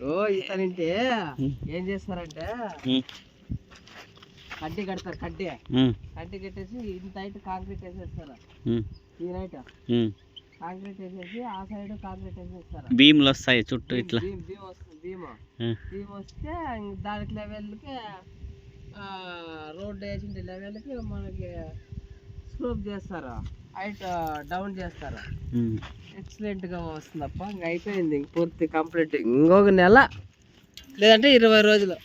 ఓ ఇతనింటే ఏం చేస్తారంటే కడ్డీ కడతారు కడ్డీ. కడ్డీ కట్టేసి ఇంత హైట్ కాంక్రీట్ వేసేస్తారు. ఈ నైట్ ఉమ్. కాంక్రీట్ వేసేసి ఆ సైడ్ కాంక్రీట్ వేసేస్తారు. భీములు వస్తాయి చుట్టూ ఇట్లా. భీమ్ భీమ్ వస్తుంది భీమ్ భీమ్ వస్తే దానికి లెవెల్కి రోడ్ వేసిన లెవెల్కి మనకి స్లోప్ చేస్తారు. హైట్ డౌన్ చేస్తారు? ఉమ్. ఎక్సలెంట్గా వస్తుందప్ప. ఇంక అయిపోయింది ఇంక పూర్తి కంప్లీట్. ఇంకొక నెల. లేదంటే ఇరవై రోజులు.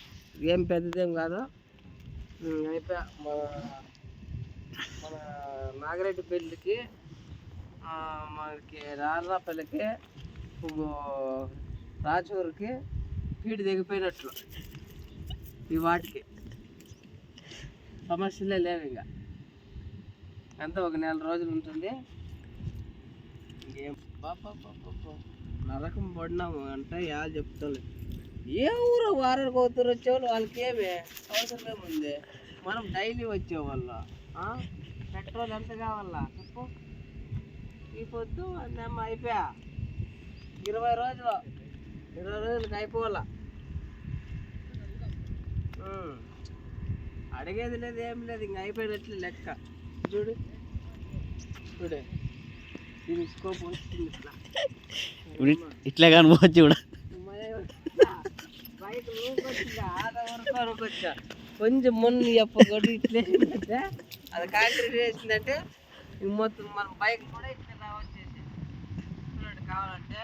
ఏం పెద్దదేం కాదు. అయిపోయా మన మన నాగిరెడ్డి పెళ్ళికి మనకి రాళ్ళపల్లికి రాచూరుకి పీడి దిగిపోయినట్లు ఈ వాటికి. సమస్యలే లేవు ఇక. అంతా ఒక నెల రోజులు ఉంటుంది? పాప నరకం పడినాము అంటే యా చెప్తాను ఏ ఊరు వారానికి అవుతారు వచ్చేవాళ్ళు? వాళ్ళకి ఏమి? అవసరం ఏముంది మనం డైలీ వచ్చేవాళ్ళు? పెట్రోల్ ఎంత కావాలా? చెప్పు. ఈ పొద్దు అన్నేమో అయిపోయా? ఇరవై రోజులు. ఇరవై రోజులకి అయిపోవాలా. అడిగేది లేదు ఏం లేదు ఇంక అయిపోయినట్లు లెక్క. చూడు. చూడు. దీని స్కోప్ వస్తుంది ఇట్లా ఇట్లా కనుకోవచ్చు వరకు అనుకొచ్చా కొంచెం మొన్న ఎప్పటి ఇట్లా వేసిందంటే అది కాంక్రీట్ వేసిందంటే మొత్తం మన బైక్ కూడా ఇట్లా రావచ్చేసి చూడండి కావాలంటే.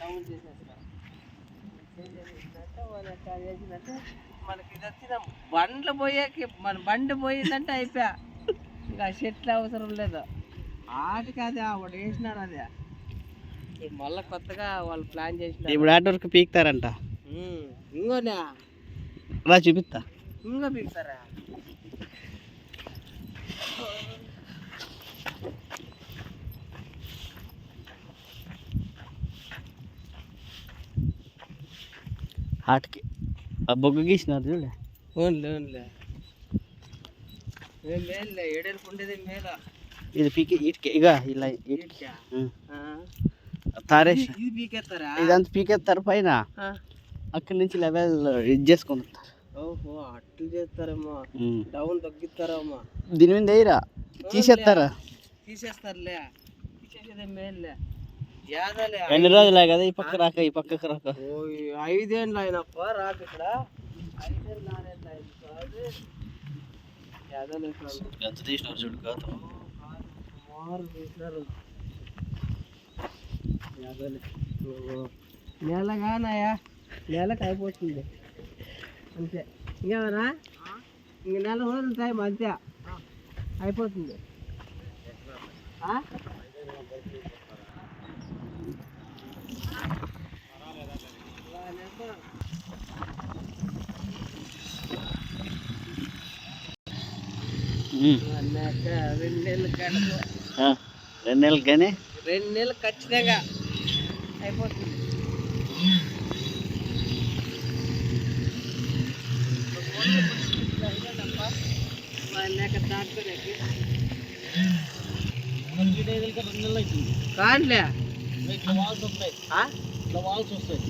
డౌన్ చేసేస్తారు మనకి ఇది వచ్చిన బండ్లు పోయేకి మన బండి పోయిందంటే అయిపోయా. ఇంకా చెట్లు అవసరం లేదు. ఆటికి అది వాడు వేసినాడు అది. మళ్ళీ కొత్తగా వాళ్ళు ప్లాన్ చేసినారు. ఇప్పుడు ఆట వరకు పీకుతారంట. ఇంకోనా. రా చూపిస్తా. ఇంకో పీకుతారా? ఆటకి ఆ బొగ్గు గీసినారు చూడ. ఓన్లే మేలులే ఏడేళ్ళకు ఉండేది మేలా. ఇది పీకి ఇటుకే ఇక ఇలా ఇటుకే. తారేసి. ఇది పీకేస్తారా ఇదంతా పీకేస్తారు పైన. అక్కడి నుంచి లెవెల్ ఇది చేసుకుంటారు ఓహో అట్లు చేస్తారేమో. డౌన్ తగ్గిస్తారేమో. దీని మీద వేయరా? తీసేస్తారా తీసేస్తారులే. తీసేసేదే మేలులే ఎన్ని రోజులే కదా ఈ పక్క రాక ఈ పక్కకు రాక. ఐదేళ్ళు అయినప్ప రాక ఇక్కడ. ఎంత తీసినారు చూడు కాదు నెల కానాయా నెలకు అయిపోతుంది. అంతే. ఇంకేమన్నా? ఇంక నెల రోజులు టైం అంతే. అయిపోతుంది. రెండు నెలలు కానీ? రెండు నెలలు ఖచ్చితంగా అయిపోతుంది?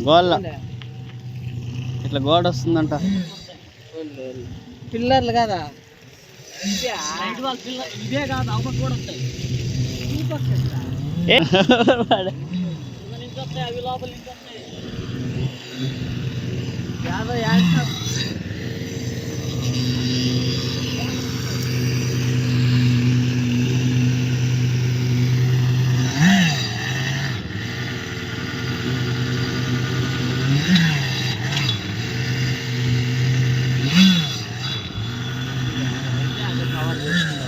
గోళ్ళ. ఇట్లా గోడ వస్తుందంట. పిల్లర్లు కదా? ఇదే కాదు అవ్వ కూడా వస్తాయి ఎట్లా? ఏ? యాభై యాడ్ Amém.